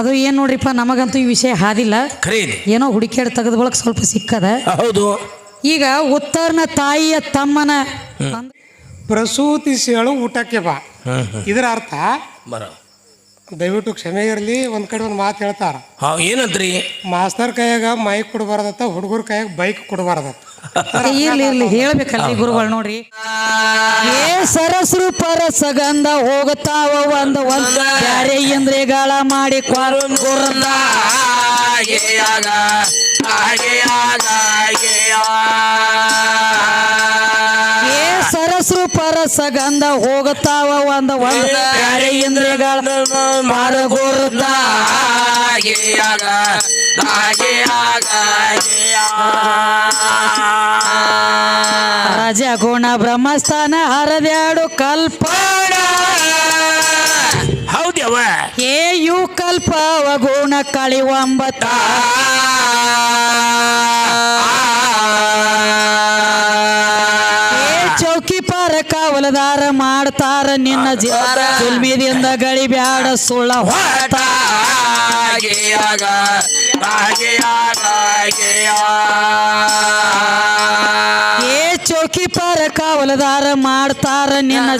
ಅದು ಏನ್ ನೋಡ್ರಿಪ್ಪ ನಮಗಂತೂ ಈ ವಿಷಯ ಹಾದಿಲ್ಲ. ಖರೀದಿ ಏನೋ ಹುಡುಕ್ಯಾಡ್ ತೆಗೆದ ಬಳಕ ಸ್ವಲ್ಪ ಸಿಕ್ಕದ. ಹೌದು. ಈಗ ಉತ್ತರನ ತಾಯಿಯ ತಮ್ಮನ ಪ್ರಸೂತಿಸಿ ಹೇಳು ಊಟಕ್ಕೆ ಬಾ. ಇದರ ಅರ್ಥ? ಬರ. ದಯವಿಟ್ಟು ಕ್ಷಮೆ ಇರಲಿ ಒಂದು ಕಡೆ ಒಂದು ಮಾತು ಹೇಳ್ತಾರ. ಹಾ ಏನಂತ್ರಿ? ಮಾಸ್ತರ್ ಕೈಯಾಗ ಮೈಕ್ ಕೊಡಬಾರ್ದತ್ತ ಹುಡುಗರ ಕೈಯಾಗ ಬೈಕ್ ಕೊಡಬಾರ್ದತ್ತ. ಇರ್ಲಿ ಇರ್ಲಿ ಹೇಳ್ಬೇಕಲ್ರಿ ಗುರುಗಳು ನೋಡ್ರಿ. ಏ ಸರಸ್ರು ಪರಸಗಂಧ ಹೋಗತಾವ ಒಂದ ಒಂದ. ಬ್ಯಾರೆ ಗಾಳ ಮಾಡಿ ಕ್ವಾರ ಗುರುಂದ. ಸರಸ್ರು ಪರಸಗಂಧ ಹೋಗುತ್ತಾವ ಒಂದ ಒಂದ ಇಂದ್ರಗಳ. ರಜ ಗುಣ ಬ್ರಹ್ಮಸ್ಥಾನ ಹರದ್ಯಾಡು ಕಲ್ಪ ಹೌದ್ಯವ? ಏ ಯು ಕಲ್ಪವ ಗುಣ ಕಳಿವಂಬತ್ತ. ಕಾವಲದಾರ ಮಾಡ್ತಾರ ನಿನ್ನ ಜುಲ್ಮಿದಿಂದ ಗಳಿ ಬ್ಯಾಡ ಸುಳ್ಳ ಏ ಚೌಕಿ ಪರ ಕಾವಲದಾರ ಮಾಡ್ತಾರ ನಿನ್ನ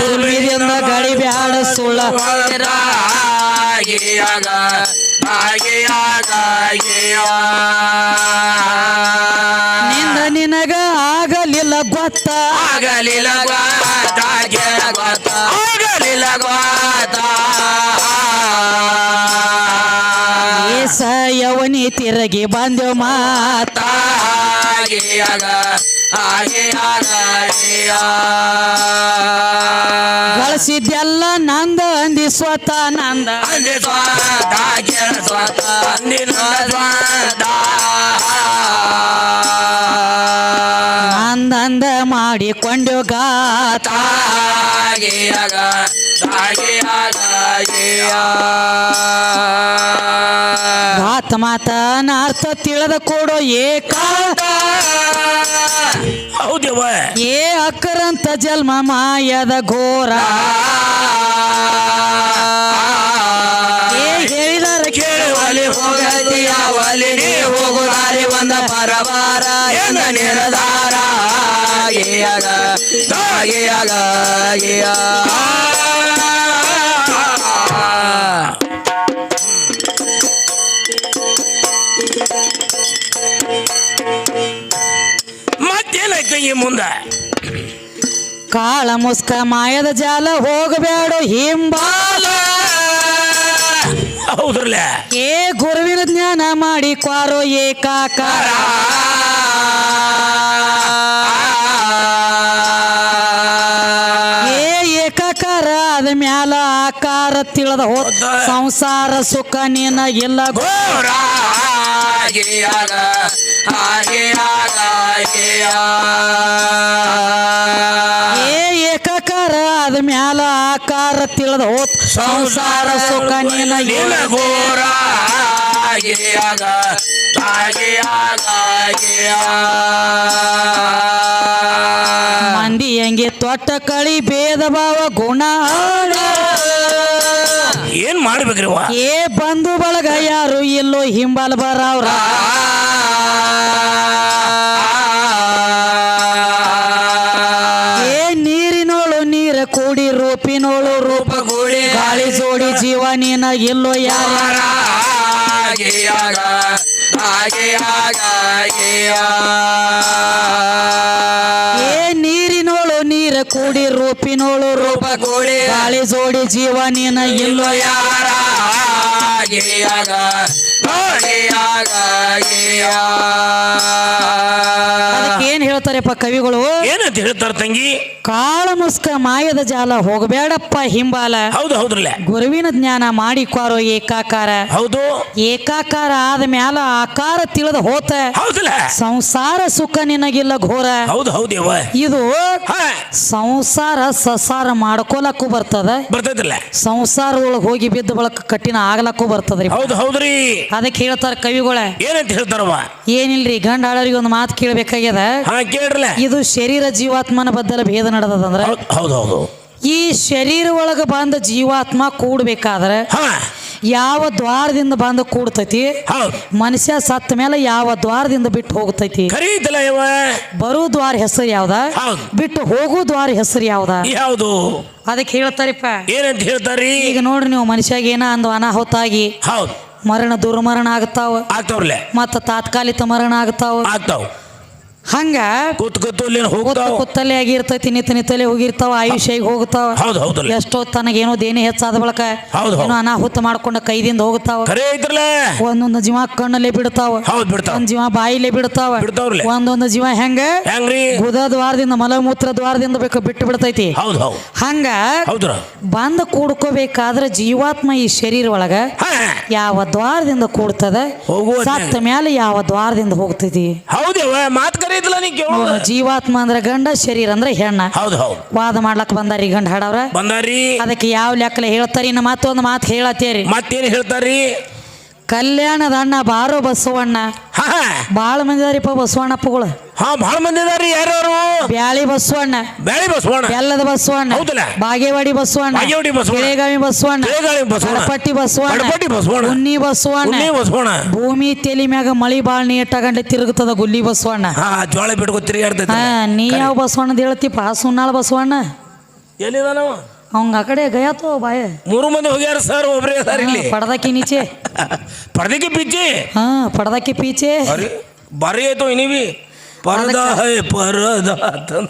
ಜುಲ್ಮಿದಿಂದ ಗಳಿ ಬ್ಯಾಡ ಸುಳ್ಳ ನಿಂದ ನಿನಗ ಆಗಲಿಲ್ಲ ಗೊತ್ತ ಆಗಲಿಲ್ಲ ಯವನಿ ತಿರಗಿ ಬಂದೆವು ಮಾತ. ಹಾಗೆಯಾಗ ಹಾಗೆ ಹಾಗೆಯ ಗಳಿಸಿದ್ದೆಲ್ಲ ನಂದ ಅಂದಿ ಸ್ವತ ನಂದ. ನಂದಂದ ಮಾಡಿಕೊಂಡೆವು ಗಾತ. ಹಾಗೆ ಗಾತ ಮಾತನ ಅರ್ಥ ತಿಳಿದ ಕೊಡೋ ಏಕ ಹೌದವ ಏ ಅಕ್ಕರಂತ ಜನ್ಮ ಮಾಯದ ಘೋರ. ಏ ಹೇಳಿದಾರ ಕೇಳುವಲ್ಲಿ ಹೋಗತಿಯಾವಲ್ಲಿ ನೀ ಹೋಗುದಾರಿ ಒಂದ ಪರವಾರ. ಎಂದ ನಿರ್ಧಾರ ಆಗ ಆಗ ಆಗ ಮತ್ತೇನಾಯ್ತು ಈ ಮುಂದೆ. ಕಾಳ ಮುಸ್ಕ ಮಾಯದ ಜಾಲ ಹೋಗಬೇಡ ಹಿಂಬಾಲ. ಹೌದ್ರಲ್ಲ? ಏ ಗುರುವಿನ ಜ್ಞಾನ ಮಾಡಿ ಕ್ವಾರೋ ಏಕಾಕಾರ. ಏ ಏಕಾಕಾರ ಅದ ಮ್ಯಾಲ ಆಕಾರ ತಿಳದ ಹೋದ. ಸಂಸಾರ ಸುಖ ನೀನ ಇಲ್ಲ ಗೋರ ಘೋರ ಹಾಗೆಯಾಗ ಹಾಗೆಯ ಏ ಏಕಾಕಾರ ಅದ ಮ್ಯಾಲ ಆಕಾರ ತಿಳಿದ ಸಂಸಾರ ಸುಖ ನಿನ ಘೋರ ಹಾಗೆಯ ಮಂದಿ ಹೆಂಗೆ ತೊಟ್ಟ ಕಳಿ ಭೇದ ಭಾವ ಗುಣ. ಏನ್ ಮಾಡ್ಬೇಕ್ರಿ ಏ ಬಂಧು ಬಳಗ ಯಾರು ಇಲ್ಲೋ ಹಿಂಬಾಲ ಬರವ್ರ. ಜೀವ ನೀನ ಇಲ್ಲೋ ಯಾರ ಏ ನೀರಿನೋಳು ನೀರ ಕೂಡಿ ರೂಪಿನೋಳು ರೂಪ ಕೂಡಿ. ಗಾಳಿ ಜೋಡಿ ಜೀವ ನೀನ ಇಲ್ಲೋ ಯಾರ ಏನ್ ಹೇಳ್ತಾರಪ್ಪ ಕವಿಗಳು? ಏನಂತ ಹೇಳ್ತಾರ ತಂಗಿ? ಕಾಳ ಮುಸ್ಕ ಮಾಯದ ಜಾಲ ಹೋಗಬೇಡಪ್ಪ ಹಿಂಬಾಲ. ಹೌದು ಹೌದ್ರಲ್ಲ. ಗುರುವಿನ ಜ್ಞಾನ ಮಾಡಿಕ್ವಾರೋ ಏಕಾಕಾರ. ಹೌದು. ಏಕಾಕಾರ ಆದ ಮ್ಯಾಲ ಆಕಾರ ತಿಳಿದ ಹೋತ. ಹೌದಲ್ಲ ಸಂಸಾರ ಸುಖ ನಿನಗಿಲ್ಲ ಘೋರ. ಹೌದು ಹೌದೇವ ಇದು ಸಂಸಾರ ಸಸಾರ ಮಾಡ್ಕೊಲಕ್ಕೂ ಬರ್ತದ. ಬರ್ತದಲ್ಲ ಸಂಸಾರ ಒಳಗೆ ಹೋಗಿ ಬಿದ್ದ ಬಳಕ ಕಠಿಣ ಆಗ್ಲಕ್ಕೂ ಬರ್ತದ್ರಿ. ಹೌದು ಹೌದ್ರಿ. ಅದಕ್ಕೆ ಹೇಳ್ತಾರ ಕವಿಗಳ ಏನಂತ ಹೇಳ್ತಾರವ ಏನಿಲ್ರಿ ಗಂಡ ಆಳರಿಗೆ ಒಂದು ಮಾತು ಕೇಳಬೇಕಾಗ್ಯದ? ಹಾ ಕೇಳ್ರಲ್ಲ ಇದು ಶರೀರ ಜೀವಾತ್ಮನ ಬದ್ದಲ ಭೇದ ನಡೆದದಂದ್ರ? ಹೌದು ಈ ಶರೀರ ಒಳಗ ಬಂದ ಜೀವಾತ್ಮ ಕೂಡ್ಬೇಕಾದ್ರೆ ಯಾವ ದ್ವಾರದಿಂದ ಬಂದು ಕೂಡ್ತೈತಿ? ಮನುಷ್ಯ ಸತ್ತ ಮೇಲೆ ಯಾವ ದ್ವಾರದಿಂದ ಬಿಟ್ಟು ಹೋಗ್ತೈತಿ? ಬರೋ ದ್ವಾರ ಹೆಸರು ಯಾವ್ದ. ಬಿಟ್ಟು ಹೋಗೋ ದ್ವಾರ ಹೆಸರು ಯಾವ್ದ? ಯಾವ್ದು? ಅದಕ್ಕೆ ಹೇಳ್ತಾರಿಪ್ಪ. ಏನಂತ ಹೇಳ್ತಾರಿ ಈಗ ನೋಡ್ರಿ ನೀವು ಮನುಷ್ಯಾಗ ಏನ ಅಂದು ಅನಾಹುತ ಆಗಿ ಹೌದು. ಮರಣ ದುರ್ಮರಣ ಆಗ್ತಾವ. ಮತ್ತ ತಾತ್ಕಾಲಿಕ ಮರಣ ಆಗ್ತಾವ. ಆಗ್ತಾವ್. ಹಂಗ ಕೂತ್ ಕೂತಲ್ಲಿ ಕೂತ ಹೋಗ್ತಾವ್. ಕುತ್ತಲೆ ಆಗಿರ್ತೈತಿ ನಿತ್ತ ನಿತ್ತಲೆ ಹೋಗಿರ್ತಾವ ಆಯುಷ್ಯ ಹೋಗ್ತಾವ. ಎಷ್ಟೋ ತನಗ ಏನೋ ತನಗೇನೋ ದೇನಿ ಹೆಚ್ಚಾದ ಬಳಕ ಹೌದು, ಹೌದು. ಏನೋ ಅನಾಹುತ ಮಾಡ್ಕೊಂಡ ಕೈದಿಂದ ಹೋಗ್ತಾವ. ಖರೆ ಐತ್ರಲ್ಲ ಒಂದೊಂದು ಜೀವ ಕಣ್ಣಲ್ಲೇ ಬಿಡ್ತಾವ. ಹೌದ್ ಬಿಡ್ತಾವ್. ಒಂದ್ ಜೀವ ಬಾಯಿಲೆ ಬಿಡ್ತಾವ. ಒಂದೊಂದು ಜೀವ ಹೆಂಗ? ಹೆಂಗ್ರಿ? ಗುದ ದ್ವಾರದಿಂದ ಮಲಮೂತ್ರ ದ್ವಾರದಿಂದ ಬೇಕು ಬಿಟ್ಟು ಬಿಡ್ತೈತಿ. ಹೌದು ಹೌದು. ಹಂಗ ಹೌದ್ರ ಬಂದ ಕೂಡ್ಕೋಬೇಕಾದ್ರ ಜೀವಾತ್ಮ ಈ ಶರೀರ ಒಳಗ ಹಾ. ಯಾವ ದ್ವಾರದಿಂದ ಕೂಡ್ತದ? ಹೋಗುವ ಸತ್ತ ಮೇಲೆ ಯಾವ ದ್ವಾರದಿಂದ ಹೋಗ್ತೈತಿ? ಹೌದೇವ ಮಾತ್ ಕರೆ. ನೀ ಜೀವಾತ್ಮ ಅಂದ್ರೆ ಗಂಡ ಶರೀರ ಅಂದ್ರೆ ಹೆಣ್ಣ. ಹೌದು ಹೌದು. ವಾದ ಮಾಡ್ಲಕ್ ಬಂದಾರಿ ಗಂಡ ಹಾಡವ್ರ? ಬಂದಾರಿ. ಅದಕ್ಕೆ ಯಾವ ಲೆಕ್ಕಲೆ ಹೇಳ್ತಾರಿ? ಇನ್ನು ಮತ್ತೊಂದು ಮಾತು ಹೇಳತ್ತೇರಿ. ಮತ್ತೇನ್ ಹೇಳ್ತಾರಿ ಕಲ್ಯಾಣದ ಅಣ್ಣ ಬಾರೋ ಬಸವಣ್ಣ. ಹಾ. ಬಾಳ ಮಂದಿ ಅದಾರಿಪ್ಪ ಬಸವಣ್ಣಪ್ಪಗಳು. ಹಾ ಬಹಳ ಮಂದಿ ಇದಾರಿ ಯಾರ್ಯಾರು? ಬ್ಯಾಳಿ ಬಸವಣ್ಣ. ಬ್ಯಾಳಿ ಬಸವಣ್ಣ. ಬೆಲ್ಲದ ಬಸವಣ್ಣ. ಹೌದಲ್ಲ? ಬಾಗೇವಾಡಿ ಬಸವಣ್ಣ. ಬಾಗೇವಾಡಿ ಬಸವಣ್ಣ. ಬೆಳಗಾವಿ ಬಸವಣ್ಣ. ಬೆಳಗಾವಿ ಬಸವಣ್ಣ. ಕಡಪಟ್ಟಿ ಬಸವಣ್ಣ. ಕಡಪಟ್ಟಿ ಬಸವಣ್ಣ. ಉನ್ನಿ ಬಸವಣ್ಣ. ಉನ್ನಿ ಬಸವಣ್ಣ. ಭೂಮಿ ತೆಲಿ ಮ್ಯಾಗ ಮಳಿ ಬಾಳ ನೀಟಾಗಂಡೆ ತಿರುಗುತ್ತದ ಗುಲ್ಲಿ ಬಸವಣ್ಣ. ಹಾ ಜೋಳ ಬಿಟ್ಕೊ ತಿರುಗಾಡ್ತೈತಿ. ಹಾ ನೀ ಯಾವ ಬಸವಣ್ಣದ ಹೇಳ್ತಿಪ್ಪ? ಸುನ್ನಾಳ ಬಸವಣ್ಣ. ಎಲ್ಲಿದಾನವ ಅವಂಗ ಆ ಕಡೆ ಗಯಾತೋ ಬಾಯ. ಮೂರು ಮಂದಿ ಹೋಗ್ಯಾರ ಸರ್ ಒಬ್ರೇ ಸರ್ ಇಲ್ಲಿ. ಪಡದಕ್ಕೆ ನೀಚೆ. ಪಡದಕ್ಕೆ ಪೀಚೆ? ಹಾ ಪಡದಕ್ಕೆ ಪೀಚೆ. ಬರಿ ಆಯ್ತು ನೀವಿ ಪರದ ಹೈ ಪರದ ಅಂತಂದ.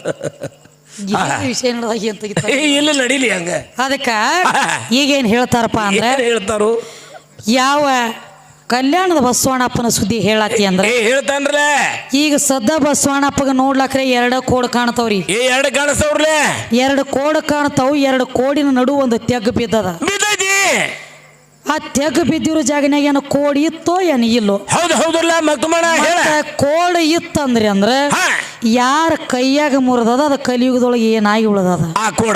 ವಿಷಯ ನಡೆದಾಗ ಏನ್ ತೆಗಿತಾರ? ಇಲ್ಲ ನಡೀಲಿ ಹಂಗ? ಅದಕ್ಕೆ ಈಗೇನು ಹೇಳ್ತಾರಪ್ಪ ಅಂದ್ರೆ ಏನ್ ಹೇಳ್ತಾರು? ಯಾವ ಕಲ್ಯಾಣದ ಬಸವಣ್ಣಪ್ಪನ ಸುದ್ದಿ ಹೇಳತಿ ಅಂದ್ರೆ ಏ ಹೇಳ್ತಾನ್ರಲ್ಲ. ಈಗ ಸದ್ದ ಬಸವಣ್ಣಪ್ಪಗ ನೋಡ್ಲಾಕ್ರೆ ಎರಡು ಕೋಡ್ ಕಾಣ್ತಾವ್ರಿ. ಏ ಎರಡು ಕಾಣಿಸ್ತವ್ರಲೆ ಎರಡು ಕೋಡ್ ಕಾಣ್ತಾವ್ ಎರಡು ಕೋಡಿನ ನಡು ಒಂದು ತೆಗ್ ಬಿದ್ದದ. ಬಿದ್ದೈತಿ. ಆ ತೆಗ್ ಬಿದ್ದಿರೋ ಜಾಗನ್ಯಾಗ ಏನು ಕೋಡ್ ಇತ್ತೋ ಏನು ಇಲ್ಲೋ. ಹೌದು ಹೌದಲ್ಲ ಮಕ್ಕಮಣ ಹೇಳ. ಕೋಡ್ ಇತ್ತಂದ್ರಿ ಅಂದ್ರೆ ಯಾರ ಕೈಯಾಗ ಮುರಿದದ ಅದು ಕಲಿಯುಗದೊಳಗೆ ಏನಾಗಿ ಉಳದದ? ಆ ಕೂಡ.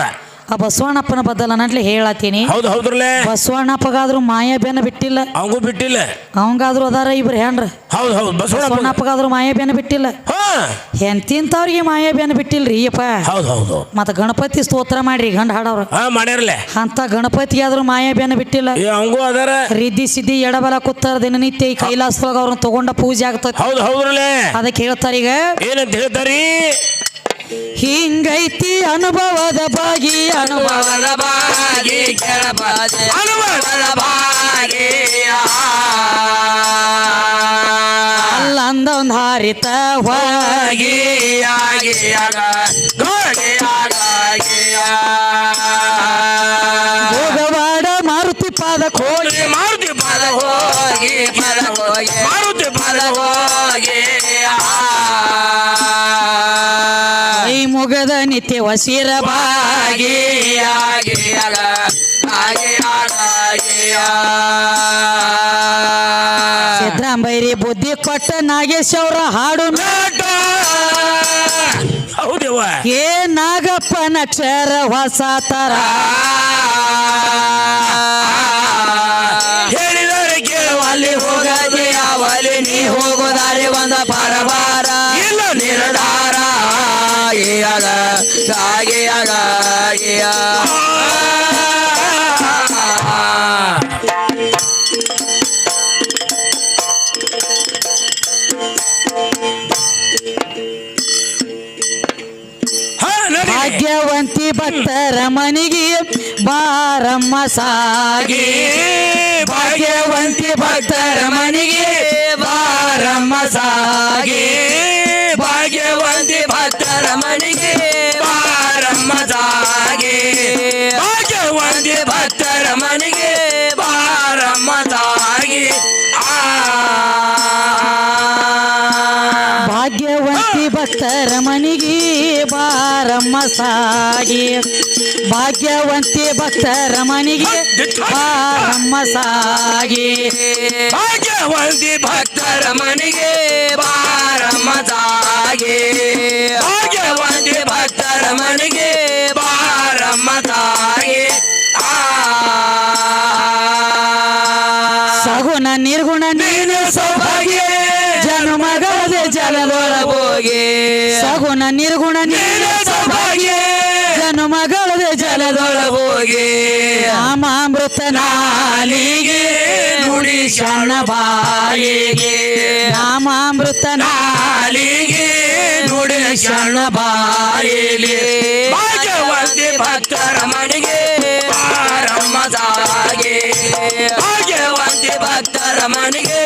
ಆ ಬಸವಣ್ಣಪ್ಪನ ಬದಲ ನಟ್ಲೆ ಹೇಳತ್ತೀನಿ. ಹೌದು ಹೌದ್ರಲ್ಲೇ? ಬಸವಣ್ಣಪ್ಪಗಾದ್ರೂ ಮಾಯ ಬೆನ್ನ ಬಿಟ್ಟಿಲ್ಲ. ಅವಂಗೂ ಬಿಟ್ಟಿಲ್ಲ. ಅವಂಗಾದ್ರೂ ಅದಾರ ಇಬ್ರು ಹೆಣ್ರ. ಹೌದು ಹೌದು ಬಸವಣ್ಣ ಬಸವಣ್ಣಪ್ಪಗಾದ್ರೂ ಮಾಯ ಬೆನ ಬಿಟ್ಟಿಲ್ಲ. ಹಾ. ಮಾಯಾಬೇನ ಮಾಯ ಬೆನ ಬಿಟ್ಟಿಲ್ರಿ ಅಪ್ಪ ಹೌದು ಹೌದು. ಮತ್ತ ಗಣಪತಿ ಸ್ತೋತ್ರ ಮಾಡ್ರಿ ಗಂಡ ಹಾಡವ್ರ. ಹಾ ಅಂತ ಗಣಪತಿ ಆದ್ರೂ ಮಾಯ ಬೆನ ಬಿಟ್ಟಿಲ್ಲ. ಏ ಅವಂಗೂ ಅದಾರ. ರಿದ್ದಿ ಸಿದ್ದಿ ಎಡಬಲ ಕೂತಾರ ದಿನನಿತ್ಯ ಈ ಕೈಲಾಸದೊಳಗ ಅವ್ರನ್ನ ತಗೊಂಡ ಪೂಜೆ ಆಗ್ತದೆ ಹೌದು ಹೌದ್ರಲ್ಲೇ. ಅದಕ್ಕೆ ಹೇಳ್ತಾರೀಗ ಏನಂತ ಹೇಳ್ತಾರಿ? ಹಿಂಗೈತಿ ಅನುಭವದ ಬಾಗಿ ಅನುಭವ ಅಲ್ಲ ಅಂದ ಒಂದ್ ಹಾರಿತ ಹೋಗಿ ಭೋಗವಾಡ ಮಾರುತಿ ಪಾದ ಕೋಳಿ, ಮಾರುತಿ ಪಾದ ಹೋಗಿ ಮಾರುತಿ ಪಾದ ಹೋಗಿ ನಿತ್ಯ ವಸಿರ ಬಾಗಿ ಸಿದ್ದರಾಮಯ್ಯ ಬುದ್ಧಿ ಕೊಟ್ಟ ನಾಗೇಶ್ ಅವರ ಹಾಡು ಏ ನಾಗಪ್ಪನ ಅಕ್ಷರ ಹೊಸ ತರ ಹೇಳಿದರೆ ಕೇಳುವಲ್ಲಿ ಹೋಗದೆ ಅವಲಿ ನೀ ಹೋಗೋದಾರಿ ಇಲ್ಲ ನಿರ್ಧಾರ ಭಾಗ್ಯವಂತಿ ಭಕ್ತರ ಮನಿಗೆ ಬಾರಮ್ಮ ಸಾಗಿ. ಭಾಗ್ಯವಂತಿ ಭಕ್ತರ ಮನಿಗೆ ಬಾರಮ್ಮ ಸಾಗಿ. ಮನೆಗೆ ಬಾರಮ್ಮ ತಾಗೆ ಭಾಗ್ಯವಂತಿ ಭಕ್ತರ ಮನೆಗೆ ಬಾರಮ್ಮ ತಾಗೆ ಆ. ಭಾಗ್ಯವಂತಿ ಭಕ್ತರ ರಮಣಿಗೆ ಬಾರಮ್ಮ ಸಾಗಿ. ಭಾಗ್ಯವಂತಿ ಭಕ್ತರ ರಮಣಿಗೆ ಬಾರಮ್ಮ ಸಾಗಿ. ಭಾಗ್ಯವಂತಿ ಭಕ್ತರ ಮನೆಗೆ ಬಾರಮ್ಮ ಸಾಗೆ ಜಲದೊಳಗೋಗಿ ಸಗುಣ ನಿರ್ಗುಣ ನೀನು ಸೌಭಾಗ್ಯ. ಜನ್ಮಗಳದೆ ಜಲದೊಳ ಹೋಗಿ ಅಮೃತ ನಾಲಿಗೆ ನುಡಿ ಶರಣ ಬಾಯಿಗೆ. ಅಮೃತ ನಾಲಿಗೆ ನುಡಿ ಶರಣ ಬಾಯಿಲಿ ಭಾಗ್ಯವಂತಿ ಭಕ್ತರ ಮನೆಗೆ ಪಾರಮ್ಮದಾಗೆ ಭಾಗ್ಯವಂತಿ ಭಕ್ತರ ಮನೆಗೆ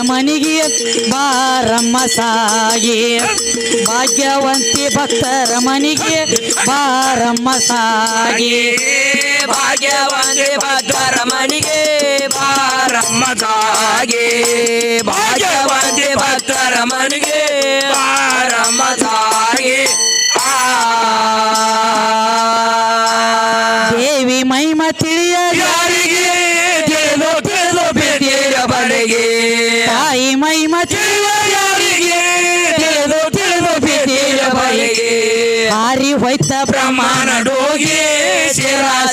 ಮನಿಗೆ ಬಾರಮ್ಮ ಸಾಗಿ. ಭಾಗ್ಯವಂತಿ ಭಕ್ತರ ಮನಿಗೆ ಬಾರಮ್ಮ ಸಾಗಿ. ಭಾಗ್ಯವಂತಿ ಭಕ್ತರ ಮನೆಗೆ ಬಾರಮ್ಮ ಸಾಗಿ. ಭಾಗ್ಯವಂತಿ ಭಕ್ತರ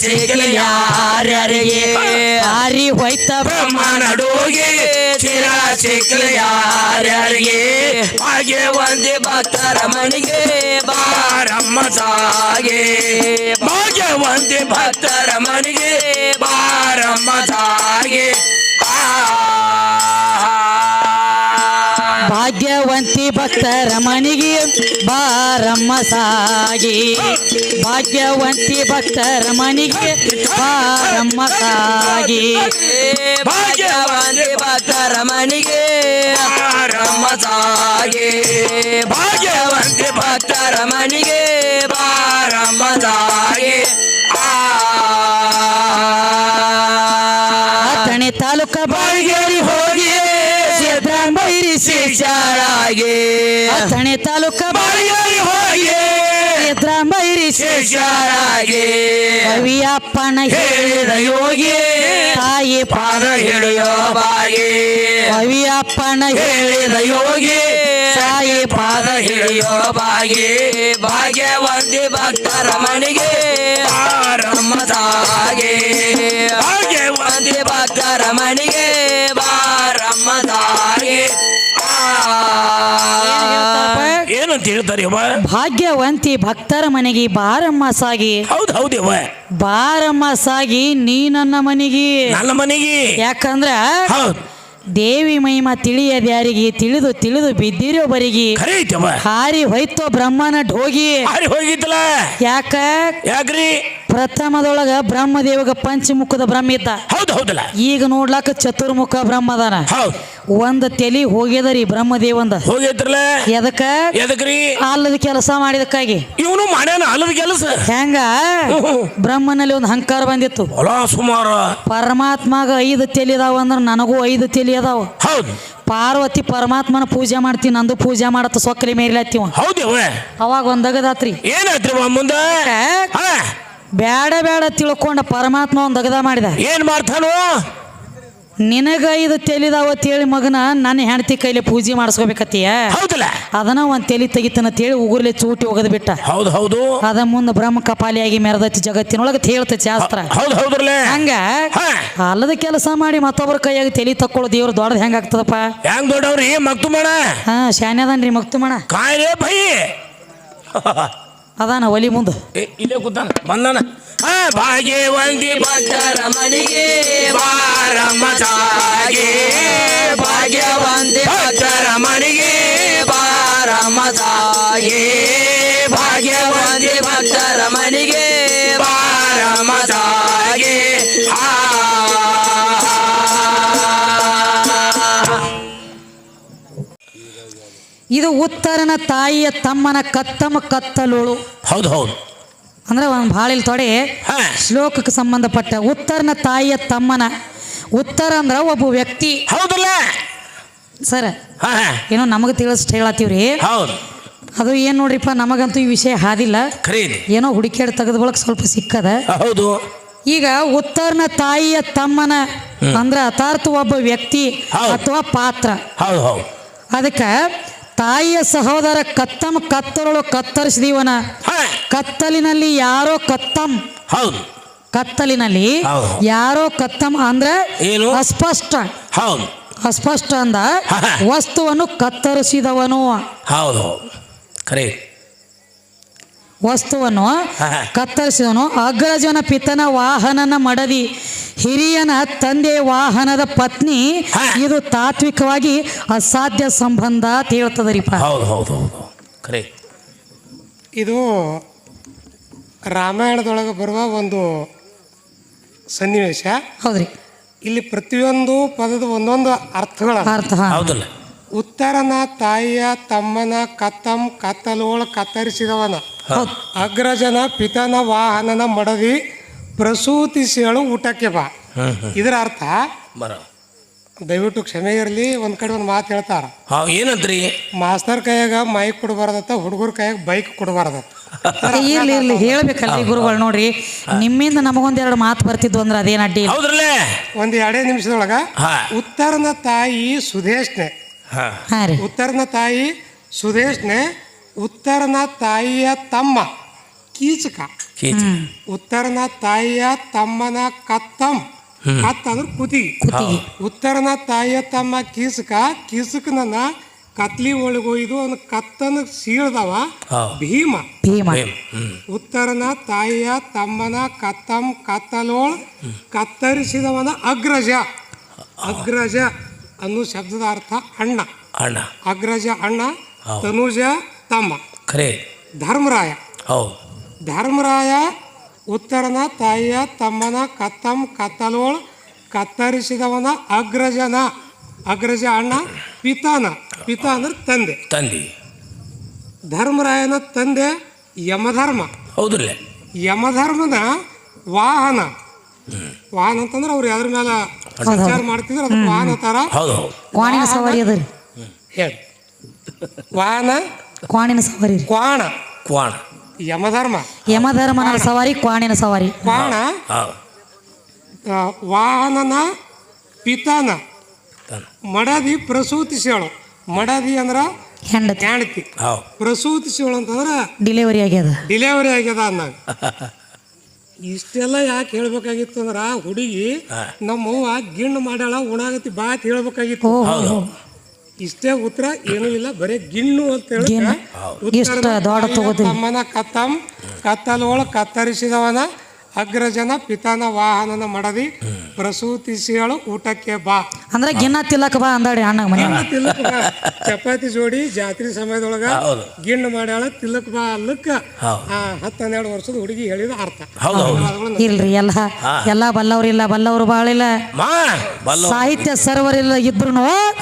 ಶಿರ ಸಿಗಲಿ ಯಾರ್ಯಾರಿಗೆ ಹಾರಿ ಹೋಯ್ತ ಬ್ರಹ್ಮನ ಡೋಗಿ ಶಿರ ಸಿಗಲಿ ಯಾರ್ಯಾರಿಗೆ? ಹಾಗೆ ಒಂದೇ ಭಕ್ತರ ಮನೆಗೆ ಬಾರಮ್ಮ ಸಾಗೆ. ಭಾಗ್ಯ ಒಂದೇ ಭಕ್ತರ ಮನೆಗೆ ಬಾರಮ್ಮ ಸಾಗೆ. ಭಾಗ್ಯವಂತಿ ಭಕ್ತರ ಮನೆಗೆ ಬಾರಮ್ಮ ಸಾಗಿ. ಭಾಗ್ಯವಂತಿ ಭಕ್ತರ ಮನೆಗೆ ಬಾರಮ್ಮ ಸಾಗಿ. ಭಾಗ್ಯವಂತಿ ಭಕ್ತರ ಮನೆಗೆ ಬಾರಮ್ಮ ಸಾಗಿ. ಭಾಗ್ಯವಂತಿ ಭಕ್ತರ ಮನೆಗೆ ಬಾರಮ್ಮ ಸಾಗಿ. ತಾಲೂಕ ಬಾಳ್ಗೇರಿ ಶಿಷ್ಯರಾಗಿ ಅಥಣಿ ತಾಲೂಕ ಬಾಳ್ಗೇರಿ ಹೋಗಿ ಸಿದ್ರಾಂಬೈರಿ ಶಿಷ್ಯರಾಗಿ ಕವಿಯಪ್ಪನ ಹೇಳಿದ ಯೋಗಿ ತಾಯಿ ಪಾದ ಹಿಡಿಯೋ ಬಾಗಿ. ಕವಿಯಪ್ಪನ ಹೇಳಿದ ಯೋಗಿ ತಾಯಿ ಪಾದ ಹಿಡಿಯೋ ಬಾಗಿ. ಭಾಗ್ಯವಂತಿ ಭಕ್ತರ ಮನೆಗೆ ಆರಮ್ಮದಾಗೆ ಭಾಗ್ಯವಂತಿ ಭಕ್ತರ ಮನೆಗೆ ಏನಂತ ಹೇಳ್ತಾರೆ ಯವ್ವ? ಭಾಗ್ಯವಂತಿ ಭಕ್ತರ ಮನೆಗೆ ಬಾರಮ್ಮ ಸಾಗಿ. ಹೌದು ಹೌದು ಯವ್ವ. ಬಾರಮ್ಮ ಸಾಗಿ ನೀ ನನ್ನ ಮನೆಗೆ. ನನ್ನ ಮನೆಗೆ. ಯಾಕಂದ್ರ ಹೌದು. ದೇವಿ ಮಹಿಮ ತಿಳಿಯದ ಯಾರಿಗೆ ತಿಳಿದು ತಿಳಿದು ಬಿದ್ದಿರೋ ಬರಿಗೆ. ಖರೆ ಹಾರಿ ಹೋಯ್ತೋ ಬ್ರಹ್ಮನ ಢೋಗಿ. ಹಾರಿ ಹೋಗಿತ್ತಲ್ಲ ಯಾಕ? ಯಾಕ್ರಿ? ಪ್ರಥಮದೊಳಗ ಬ್ರಹ್ಮದೇವಗ ಪಂಚಮುಖದ ಬ್ರಹ್ಮ ಇದ್ದ. ಹೌದು ಹೌದಲ್ಲ? ಈಗ ನೋಡ್ಲಾಕ ಚತುರ್ಮುಖ ಬ್ರಹ್ಮ ಅದಾನ. ಒಂದ್ ತೆಲಿ ಹೋಗ್ಯದರಿ ಬ್ರಹ್ಮದೇವಂದ ಹೋಗಿತ್ರಲ್ಲ ಎದಕ್ಕ? ಎದಕ್ರಿ? ಅಲ್ಲದ ಕೆಲಸ ಮಾಡಿದಕ್ಕಾಗಿ. ಇವನು ಮಾಡ್ಯಾನ ಅಲ್ಲದ ಕೆಲಸ. ಹೆಂಗ? ಬ್ರಹ್ಮನಲ್ಲಿ ಒಂದು ಹಂಕಾರ ಬಂದಿತ್ತು. ಸುಮಾರು. ಪರಮಾತ್ಮಗ ಐದು ತಲಿ ಅದಾವ ಅಂದ್ರ ನನಗೂ ಐದು ತಲಿ ಅದಾವ. ಹೌದು. ಪಾರ್ವತಿ ಪರಮಾತ್ಮನ ಪೂಜೆ ಮಾಡ್ತೀನಿ ನಂದು ಪೂಜೆ ಮಾಡತ್ತ ಸೊಕ್ಕಲಿ ಮೇರಿಲತ್ತೀವ ಹೌದು ಅವಾಗ ಒಂದಗದಾತ್ರಿ ಏನಾಯ್ತ್ರಿ ಮುಂದ? ಬೇಡ ಬ್ಯಾಡ ತಿಳ್ಕೊಂಡ ಪರಮಾತ್ಮ ಒಂದು ಅಗದ ಮಾಡಿದ ಏನ್ ಮಾಡ್ತಾನು? ನಿನಗ ಇದು ತೆಲಿದಾವ ತೇಳಿ ಮಗನ ನನ್ನ ಹೆಂಡತಿ ಕೈಲಿ ಪೂಜೆ ಮಾಡಿಸ್ಕೋಬೇಕತ್ತೀಯ? ಹೌದಲ್ಲ. ಅದನ್ನ ಒಂದ್ ತೆಲಿ ತೆಗಿತನ ತೇಳಿ ಉಗುರ್ಲಿ ಚೂಟಿ ಒಗದ್ ಬಿಟ್ಟ. ಹೌದು ಹೌದು. ಅದ ಮುಂದ ಬ್ರಹ್ಮ ಕಪಾಲಿಯಾಗಿ ಮೆರೆದೈತಿ ಜಗತ್ತಿನೊಳಗ ತೇಳ್ತ ಶಾಸ್ತ್ರ. ಹೌದು ಹೌದ್ರಲ್ಲ. ಹಂಗ? ಅಲ್ಲದ ಕೆಲಸ ಮಾಡಿ ಮತ್ತೊಬ್ಬರ ಕೈಯಾಗ ತೆಲಿ ತಕ್ಕೊಳ್ಳೋ ದೇವ್ರ ದೊಡ್ಡದು ಹೆಂಗ ಆಗ್ತದಪ್ಪ? ಹೆಂಗ್ ದೊಡ್ಡವ್ರಿ? ಮಕ್ತು ಮಾಡ ಹಾ ಶಾನ್ಯದನ್ರಿ ಮಕ್ತುಮಣ ಕಾಯ್ರೆ ಭೈ ಅದಾನ ಒಲಿ ಮುಂದೆ. ಇಲ್ಲೇ ಕೂತಾನ. ಬಂದಾನ. ಬಾಗೆ ಒಂದಿ ಭಟ್ಟರ ಮನೆಗೆ, ಬಾರಮ್ಮ ಸಾಗೆ. ಭಾಗ್ಯವಂತಿ ಭಟ್ಟರ ಮನೆಗೆ, ಬಾರಮ್ಮ ಭಾಗ್ಯ ವಾಂತಿ ಭಕ್ತರ ಮನೆಗೆ ಇದು ಉತ್ತರನ ತಾಯಿಯ ತಮ್ಮನ ಕತ್ತಮ ಕತ್ತಲೋಳು. ಹೌದು ಹೌದು. ಅಂದ್ರೆ ಒಂದು ಭಾಳ ತೊಡೆ ಶ್ಲೋಕಕ್ಕೆ ಸಂಬಂಧಪಟ್ಟ ಉತ್ತರನ ತಾಯಿಯ ತಮ್ಮನ. ಉತ್ತರ ಅಂದ್ರೆ ಒಬ್ಬ ವ್ಯಕ್ತಿ. ಹೌದಲ್ಲ? ಸರ್ ಏನೋ ನಮಗೆ ತಿಳಿಸ್ಟ್ ಹೇಳತ್ತೀವ್ರಿ. ಹೌದು. ಅದು ಏನು ನೋಡ್ರಿಪ್ಪ ನಮಗಂತೂ ಈ ವಿಷಯ ಹಾದಿಲ್ಲ. ಏನೋ ಹುಡುಕ್ಯಾಡ್ ತೆಗೆದ ಬಳಕ ಸ್ವಲ್ಪ ಸಿಕ್ಕದ. ಹೌದು. ಈಗ ಉತ್ತರನ ತಾಯಿಯ ತಮ್ಮನ ಅಂದ್ರೆ ಅಥಾರ್ಥ ಒಬ್ಬ ವ್ಯಕ್ತಿ ಅಥವಾ ಪಾತ್ರ. ಹೌದು ಹೌದು. ಅದಕ್ಕೆ ತಾಯಿಯ ಸಹೋದರ ಕತ್ತಮ್ ಕತ್ತರಳು ಕತ್ತರಿಸಿದೀವನ? ಕತ್ತಲಿನಲ್ಲಿ ಯಾರೋ ಕತ್ತಮ್ ಹೌದು. ಕತ್ತಲಿನಲ್ಲಿ. ಯಾರೋ ಕತ್ತಮ್ ಅಂದ್ರೆ ಏನು? ಅಸ್ಪಷ್ಟ. ಹೌದು. ಅಸ್ಪಷ್ಟ ಅಂದ. ವಸ್ತುವನ್ನು ಕತ್ತರಿಸಿದವನು. ಹೌದು. ಖರೆ ವಸ್ತುವನ್ನು ಕತ್ತರಿಸಿದನು ಅಗ್ರಜನ ಪಿತನ ವಾಹನನ ಮಡದಿ. ಹಿರಿಯನ ತಂದೆ ವಾಹನದ ಪತ್ನಿ. ಇದು ತಾತ್ವಿಕವಾಗಿ ಅಸಾಧ್ಯ ಸಂಬಂಧ ಅಂತ ಹೌದು ಹೌದು ಹೌದು. ಖರೆ ಇದು ರಾಮಾಯಣದೊಳಗೆ ಬರುವ ಒಂದು ಸನ್ನಿವೇಶ. ಹೌದ್ರಿ. ಇಲ್ಲಿ ಪ್ರತಿಯೊಂದು ಪದದ ಒಂದೊಂದು ಅರ್ಥಗಳ. ಅರ್ಥ ಹೌದಲ್ಲ. ಉತ್ತರನ ತಾಯಿಯ ತಮ್ಮನ ಕತ್ತಂ ಕತ್ತಲೋಳ ಕತ್ತರಿಸಿದವನ. ಅಗ್ರಜನ ಪಿತನ ವಾಹನನ ಮಡದಿ ಪ್ರಸೂತಿಸಿಗಳು ಊಟಕ್ಕೆ ಬಾ. ಇದರ ಅರ್ಥ ಬರ. ದಯವಿಟ್ಟು ಕ್ಷಮೆ ಇರಲಿ ಒಂದ್ ಕಡೆ ಒಂದು ಮಾತು ಹೇಳ್ತಾರ. ಏನಂತ್ರಿ ಮಾಸ್ತರ್ ಕೈಯಾಗ ಮೈಕ್ ಕೊಡಬಾರ್ದತ್ತ ಹುಡುಗರ ಕೈಯಾಗ ಬೈಕ್ ಕೊಡಬಾರ್ದತ್ತ. ಇರ್ಲಿ ಇರ್ಲಿ ಹೇಳ್ಬೇಕಲ್ರಿ ಗುರುಗಳು ನೋಡ್ರಿ. ನಿಮ್ಮಿಂದ ನಮಗೊಂದೆರಡು ಮಾತು ಬರ್ತಿದ್ವು ಅಂದ್ರೆ ಅದೇನ ಅಡ್ಡಿ ಒಂದ್ ಎರಡೇ ನಿಮಿಷದೊಳಗ ಉತ್ತರನ ತಾಯಿ ಸುದೇಶ್ನೆ ಹಾ. ಹಾ ರೀ. ಉತ್ತರನ ತಾಯಿ ಸುದೇಶ್ನೆ ಉತ್ತರನ ತಾಯಿಯ ತಮ್ಮ ಕೀಚಕ. ಕೀಚ ಉತ್ತರನ ತಾಯಿಯ ತಮ್ಮನ ಕತ್ತಂ. ಕತ್ತ ಅಂದ್ರೆ ಕುತಿ ಕುತ್ತಿಗೆ ಉತ್ತರನ ತಾಯಿಯ ತಮ್ಮ ಕೀಸಕ ಕೀಸಕನನ್ನ ಕತ್ಲಿ ಒಳಗೊಯ್ದು ಅವನ ಕತ್ತನ ಸೀಳದವ ಭೀಮ. ಭೀಮ. ಉತ್ತರನ ತಾಯಿಯ ತಮ್ಮನ ಕತ್ತಂ ಕತ್ತಲೋಳ್ ಕತ್ತರಿಸಿದವನ ಅಗ್ರಜ. ಅಗ್ರಜ ಅನ್ನೋ ಶಬ್ದದ ಅರ್ಥ ಅಣ್ಣ. ಅಣ್ಣ. ಅಗ್ರಜ ಅಣ್ಣ ತನುಜ ತಮ್ಮ ಖರೆ. ಧರ್ಮರಾಯ. ಹೌದು. ಧರ್ಮರಾಯ ಉತ್ತರನ ತಾಯಿಯ ತಮ್ಮನ ಕತ್ತಮ್ ಕತ್ತಲೋಳ್ ಕತ್ತರಿಸಿದವನ ಅಗ್ರಜನ. ಅಗ್ರಜ ಅಣ್ಣ ಪಿತಾನ. ಪಿತ ಅಂದ್ರೆ ತಂದೆ. ತಂದೆ. ಧರ್ಮರಾಯನ ತಂದೆ ಯಮಧರ್ಮ. ಹೌದಿಲ್ಲ ಯಮಧರ್ಮನ ವಾಹನ. ವಾಹನ ಅಂತಂದ್ರೆ ಅವ್ರು ಯಾವ್ದ್ರ ಮೇಲೆ ಸಂಚಾರ ಮಾಡ್ತಿದ್ರು ಅದಕ್ಕೆ ವಾಹನ ತರ. ಹೌದು ಹೌದು. ಸವಾರಿ ಅದರಿ ಹೇಳಿ. ವಾಹನ ಕ್ವಾಣಿನ ಸವಾರಿ ರೀ. ಕ್ವಾಣ. ಕ್ವಾಣ. ಯಮಧರ್ಮ. ಯಮಧರ್ಮನ ಸವಾರಿ ಕ್ವಾಣಿನ ಸವಾರಿ. ಕ್ವಾಣ. ಹೌದು ಆ, ವಾಹನನ ಪಿತನ. ಮಡದಿ ಪ್ರಸೂತಿಸೇಳು ಮಡದಿ ಅಂದ್ರ ಹೆಂಡತಿ. ಹೆಂಡತಿ. ಹೌದು ಪ್ರಸೂತಿಸೇಳು ಅಂತಂದ್ರ ಡಿಲಿವರಿ ಆಗ್ಯದ. ಡಿಲೆವರಿ ಆಗ್ಯದ ಅನ್ನ ಇಷ್ಟೆಲ್ಲ ಯಾಕೆ ಹೇಳ್ಬೇಕಾಗಿತ್ತು ಅಂದ್ರ ಹುಡುಗಿ ನಮ್ಮವ್ವ ನಮ್ಮ ಅವ್ವ ಗಿಣ್ಣು ಮಾಡ್ಯಾಳ ಉಣಾಗತಿ ಬಾತ್ ಹೇಳ್ಬೇಕಾಗಿತ್ತು. ಓ ಇಷ್ಟೇ ಉತ್ತರ ಏನೂ ಇಲ್ಲ ಬರೀ ಗಿಣ್ಣು ಅಂತ ಹೇಳಿ ಗಿಣ್ಣು. ಇಷ್ಟ ದೊಡ್ಡ ತಗೋತೀವಿ. ತಮ್ಮನ ಕತ್ತಂ ಕತ್ತಲೊಳ ಕತ್ತರಿಸಿದವನ ಅಗ್ರಜನ ಪಿತಾನ ವಾಹನನ ಮಡದಿ ಪ್ರಸೂತಿಸಿಗಳು ಊಟಕ್ಕೆ ಬಾ. ಅಂದ್ರೆ ಗಿನ್ನ ತಿಲ್ಲಕ ಬಾ ಅಂದಾಡಿ ಅಣ್ಣ ಮನೆ. ತಿಲ್ಲಕ್ ಬಾ. ಚಪಾತಿ ಜೋಡಿ ಜಾತ್ರೆ ಸಮಯದೊಳಗ ಹೌದು. ಗಿಣ್ಣು ಮಾಡ್ಯಾಳ ತಿಲ್ಲಕ್ ಬಾ ಅಲ್ಲಕ್ಕ ಹೌದು. ಆ ಹತ್ತು ಹನ್ನೆರಡು ವರ್ಷದ ಹುಡುಗಿ ಹೇಳಿದ ಅರ್ಥ. ಹೌದು ಇಲ್ರಿ ಎಲ್ಲ ಎಲ್ಲ ಬಲ್ಲವ್ರಿಲ್ಲ ಬಲ್ಲವ್ರು ಬಾಳಿಲ್ಲ ಮಾ ಬಲ್ಲ ಸಾಹಿತ್ಯ ಸರ್ವರಿಲ್ಲ ಇದ್ರು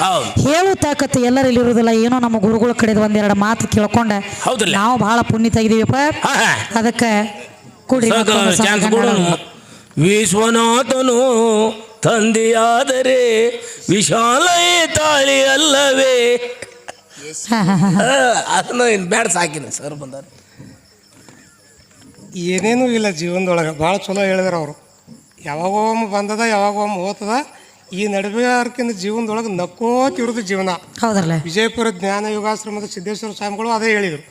ಹೌದು. ಹೇಳು ತಾಕತ್ತು ಎಲ್ಲರಲ್ಲಿ ಇರುವುದಿಲ್ಲ. ಏನೋ ನಮ್ಮ ಗುರುಗಳ ಕಡೆದು ಒಂದೆರಡು ಮಾತು ಕೇಳ್ಕೊಂಡ. ಹೌದ್ರಲ್ಲ? ನಾವು ಬಹಳ ಪುಣ್ಯ ತೆಗಿದೀವಪ್ಪ ಹಾ ಹಾ. ಅದಕ್ಕೆ ಕುಡಿ ಮತ್ತೊಂದು ಚಾನ್ಸ್ ಸಂಘ ಕೊಡು. ಮಾಡೋದು. ವಿಶ್ವನಾಥನು ತಂದೆಯಾದರೆ ವಿಶಾಲ ತಾಳಿ ಅಲ್ಲವೇ? ಅದನ್ನ ಇನ್ ಬ್ಯಾಡ ಸಾಕಿನ ಸರ್ ಬಂದಾರ. ಏನೇನೂ ಇಲ್ಲ ಜೀವನದೊಳಗೆ. ಭಾಳ ಚಲೋ ಹೇಳಿದ್ರು ಅವರು. ಯಾವಾಗ ಒಮ್ಮೆ ಬಂದದ ಯಾವಾಗ ಒಮ್ಮೆ ಹೋತದ ಈ ನಡುವೆರ್ಕಿಂತ ಜೀವನದೊಳಗೆ ನಕ್ಕೋತಿರೋದು ಜೀವನ. ಹೌದಲ್ಲ ವಿಜಯಪುರ ಜ್ಞಾನ ಯೋಗಾಶ್ರಮದ ಸಿದ್ದೇಶ್ವರ ಸ್ವಾಮಿಗಳು ಅದೇ ಹೇಳಿದರು.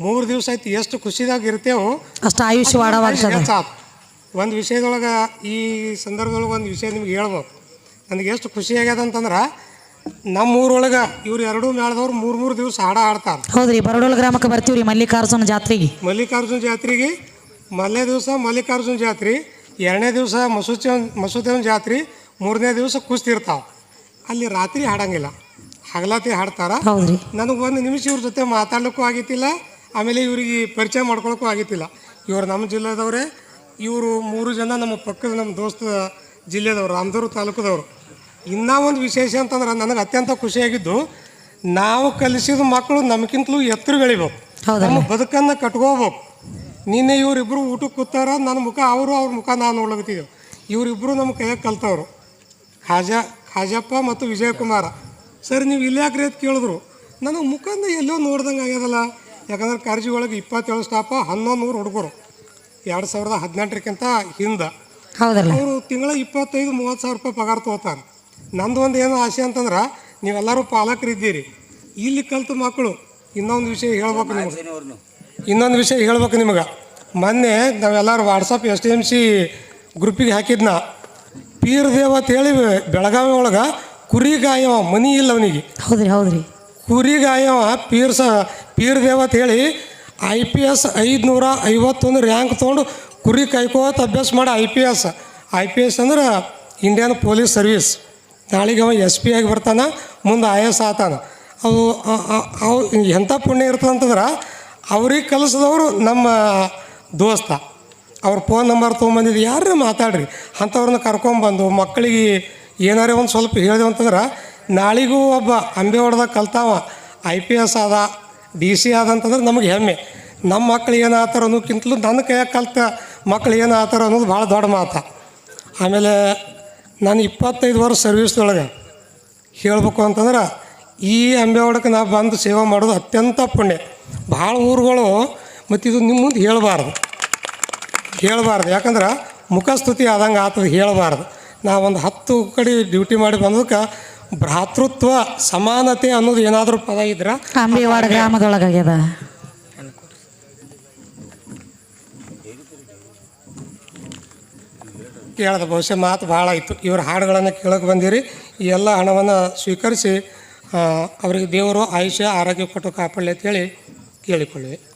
ಮೂರು ದಿವಸ ಆಯ್ತು ಎಷ್ಟು ಖುಷಿದಾಗ ಇರ್ತೇವೋ ಅಷ್ಟು ಆಯುಷ್ಯ ಒಂದು ವಿಷಯದೊಳಗೆ ಈ ಸಂದರ್ಭದೊಳಗೆ ಒಂದು ವಿಷಯ ನಿಮ್ಗೆ ಹೇಳ್ಬೇಕು. ನನಗೆ ಎಷ್ಟು ಖುಷಿ ಆಗ್ಯದ ಅಂತಂದ್ರೆ ನಮ್ಮ ಊರೊಳಗೆ ಇವ್ರು ಎರಡೂ ಮೇಳದವ್ರು ಮೂರು ಮೂರು ದಿವಸ ಹಾಡ ಹಾಡ್ತಾರೆ. ಹೌದ್ರಿ ಬರಡೋಳ ಗ್ರಾಮಕ್ಕೆ ಬರ್ತೀವ್ರಿ ಮಲ್ಲಿಕಾರ್ಜುನ ಜಾತ್ರೆಗೆ. ಮಲ್ಲಿಕಾರ್ಜುನ ಜಾತ್ರೆಗೆ ಮೊದಲನೇ ದಿವಸ ಮಲ್ಲಿಕಾರ್ಜುನ ಜಾತ್ರೆ ಎರಡನೇ ದಿವಸ ಮಸೂತಿ ಮಸೂದೇವನ ಜಾತ್ರೆ ಮೂರನೇ ದಿವಸ ಕುಸ್ತಿ ಇರ್ತಾವೆ. ಅಲ್ಲಿ ರಾತ್ರಿ ಹಾಡಂಗಿಲ್ಲ. ಹಗಲಾತಿ ಹಾಡ್ತಾರ. ಹೌದ್ರಿ. ನನಗೆ ಒಂದು ನಿಮಿಷ ಇವ್ರ ಜೊತೆ ಮಾತಾಡ್ಲಿಕ್ಕೂ ಆಗಿತ್ತಿಲ್ಲ ಆಮೇಲೆ ಇವ್ರಿಗೆ ಪರಿಚಯ ಮಾಡ್ಕೊಳಕ್ಕೂ ಆಗಿತ್ತಿಲ್ಲ. ಇವ್ರು ನಮ್ಮ ಜಿಲ್ಲೆದವ್ರೆ ಇವರು ಮೂರು ಜನ ನಮ್ಮ ಪಕ್ಕದ ನಮ್ಮ ದೋಸ್ತ ಜಿಲ್ಲೆದವರು ರಾಮದೂರು ತಾಲೂಕದವರು. ಇನ್ನೂ ಒಂದು ವಿಶೇಷ ಅಂತಂದ್ರೆ ನನಗೆ ಅತ್ಯಂತ ಖುಷಿಯಾಗಿದ್ದು ನಾವು ಕಲಿಸಿದ ಮಕ್ಕಳು ನಮಗಿಂತಲೂ ಎತ್ತರ ಬೆಳಿಬೇಕು ನಮ್ಮ ಬದುಕನ್ನು ಕಟ್ಕೋಬೇಕು ನಿನ್ನೆ ಇವರಿಬ್ಬರು ಊಟಕ್ಕೆ ಕೂತಾರ ನನ್ನ ಮುಖ ಅವರು ಅವ್ರ ಮುಖ ನಾನು ನೋಡ್ಲಿಕ್ಕೆ ಇವರಿಬ್ಬರು ನಮ್ಮ ಕೈಯಾಗ ಕಲ್ತವ್ರು. ಖಾಜಾ ಖಾಜಪ್ಪ ಮತ್ತು ವಿಜಯಕುಮಾರ. ಸರ್ ನೀವು ಇಲ್ಲಿ ಯಾಕ್ರಿ ಅಂತ ಕೇಳಿದ್ರು. ನನಗೆ ಮುಖಂದ ಎಲ್ಲೋ ನೋಡ್ದಂಗೆ ಆಗ್ಯದಲ್ಲ. ಯಾಕಂದ್ರೆ ಕರ್ಜಿ ಒಳಗೆ ಇಪ್ಪತ್ತೇಳು ಸ್ಟಾಪ ಹನ್ನೊಂದು ನೂರು ಹುಡುಗರು. ಎರಡು ಸಾವಿರದ ಹದಿನೆಂಟರಕ್ಕಿಂತ ಹಿಂದೆ. ಹೌದಲ್ಲ? ಅವರು ತಿಂಗಳ ಇಪ್ಪತ್ತೈದು ಮೂವತ್ತು ಸಾವಿರ ರೂಪಾಯಿ ಪಗಾರ ತಗೋತಾರೆ. ನಂದು ಒಂದು ಏನು ಆಸೆ ಅಂತಂದ್ರೆ ನೀವೆಲ್ಲರೂ ಪಾಲಕರಿದ್ದೀರಿ. ಇಲ್ಲಿ ಕಲಿತು ಮಕ್ಕಳು ಇನ್ನೊಂದು ವಿಷಯ ಹೇಳ್ಬೇಕು ನಿಮ್ಗೆ. ಇನ್ನೊಂದು ವಿಷಯ ಹೇಳ್ಬೇಕು ನಿಮ್ಗೆ. ಮೊನ್ನೆ ನಾವೆಲ್ಲರೂ WhatsApp S T M C ಗ್ರೂಪಿಗೆ ಹಾಕಿದ್ನ. ಪೀರ್ ದೇವ ಅಂತೇಳಿ ಬೆಳಗಾವಿ ಒಳಗೆ ಕುರಿಗಾಯವ ಮನಿ ಇಲ್ಲ ಅವನಿಗೆ. ಹೌದ್ರಿ ಹೌದ್ರಿ. ಕುರಿ ಗಾಯವ ಪೀರ್ ದೇವತ್ ಹೇಳಿ ಐ ಪಿ ಎಸ್ ಐದುನೂರ ಐವತ್ತೊಂದು ರ್ಯಾಂಕ್ ತೊಗೊಂಡು ಕುರಿ ಕಾಯ್ಕೋತ ಅಭ್ಯಾಸ ಮಾಡಿ I P S. I P S ಅಂದ್ರೆ ಇಂಡಿಯನ್ ಪೊಲೀಸ್ ಸರ್ವೀಸ್. ನಾಳೆಗೆ ಅವ ಎಸ್ ಪಿ ಆಗಿ ಬರ್ತಾನೆ, ಮುಂದೆ ಐ ಎಸ್ ಆತಾನ. ಅವು ಅವು ಎಂಥ ಪುಣ್ಯ ಇರ್ತದೆ ಅಂತಂದ್ರೆ ಅವ್ರಿಗೆ ಕಲಿಸಿದವರು ನಮ್ಮ ದೋಸ್ತ. ಅವ್ರ ಫೋನ್ ನಂಬರ್ ತೊಗೊಂಬಂದಿದ್ದು ಯಾರೇ ಮಾತಾಡ್ರಿ? ಅಂಥವ್ರನ್ನ ಕರ್ಕೊಂಬಂದು ಮಕ್ಕಳಿಗೆ ಏನಾರೇ ಒಂದು ಸ್ವಲ್ಪ ಹೇಳಿದೆವು ಅಂತಂದ್ರೆ ನಾಳಿಗೂ ಒಬ್ಬ ಅಂಬೆ ಹೊಡೆದಾಗ ಕಲ್ತಾವ, ಐ ಪಿ ಎಸ್ ಆದ. ಡಿ ಸಿ ಆದಂತಂದ್ರೆ ನಮಗೆ ಹೆಮ್ಮೆ. ನಮ್ಮ ಮಕ್ಳು ಆತಾರ ಅನ್ನೋಕ್ಕಿಂತಲೂ ನನ್ನ ಕೈಯಾಗ ಕಲ್ತ ಮಕ್ಳು ಆತಾರ ಅನ್ನೋದು ಭಾಳ ದೊಡ್ಡ ಮಾತು. ಆಮೇಲೆ ನಾನು ಇಪ್ಪತ್ತೈದು ವರ್ಷ ಸರ್ವೀಸ್ದೊಳಗೆ ಹೇಳಬೇಕು ಅಂತಂದ್ರೆ ಈ ಅಂಬೆ ಹೊಡಕ್ಕೆ ನಾವು ಬಂದು ಸೇವೆ ಮಾಡೋದು ಅತ್ಯಂತ ಪುಣ್ಯ. ಭಾಳ ಊರುಗಳು ಮತ್ತು ಇದು ನಿಮ್ಮ ಮುಂದೆ ಹೇಳಬಾರ್ದು. ಹೇಳಬಾರ್ದು. ಯಾಕಂದ್ರೆ ಮುಖಸ್ತುತಿ ಆದಂಗೆ ಆತದ ಹೇಳಬಾರ್ದು. ನಾವೊಂದು ಹತ್ತು ಕಡೆ ಡ್ಯೂಟಿ ಮಾಡಿ ಬಂದಕ್ಕೆ ಭ್ರಾತೃತ್ವ ಸಮಾನತೆ ಅನ್ನೋದು ಏನಾದರೂ ಪದ ಇದ್ರ? ಅಂಬೇವಾಡ ಗ್ರಾಮದೊಳಗಾಗ್ಯದ. ಕೇಳದ ಬಹುಶಃ ಮಾತು ಭಾಳ ಆಯಿತು. ಇವ್ರ ಹಾಡುಗಳನ್ನು ಕೇಳಕ್ಕೆ ಬಂದಿರಿ. ಈ ಎಲ್ಲ ಹಣವನ್ನು ಸ್ವೀಕರಿಸಿ ಅವರಿಗೆ ದೇವರು ಆಯುಷ್ಯ ಆರೋಗ್ಯ ಕೊಟ್ಟು ಕಾಪಾಡಲಿ ಅಂತೇಳಿ ಕೇಳಿಕೊಳ್ಳಿವೆ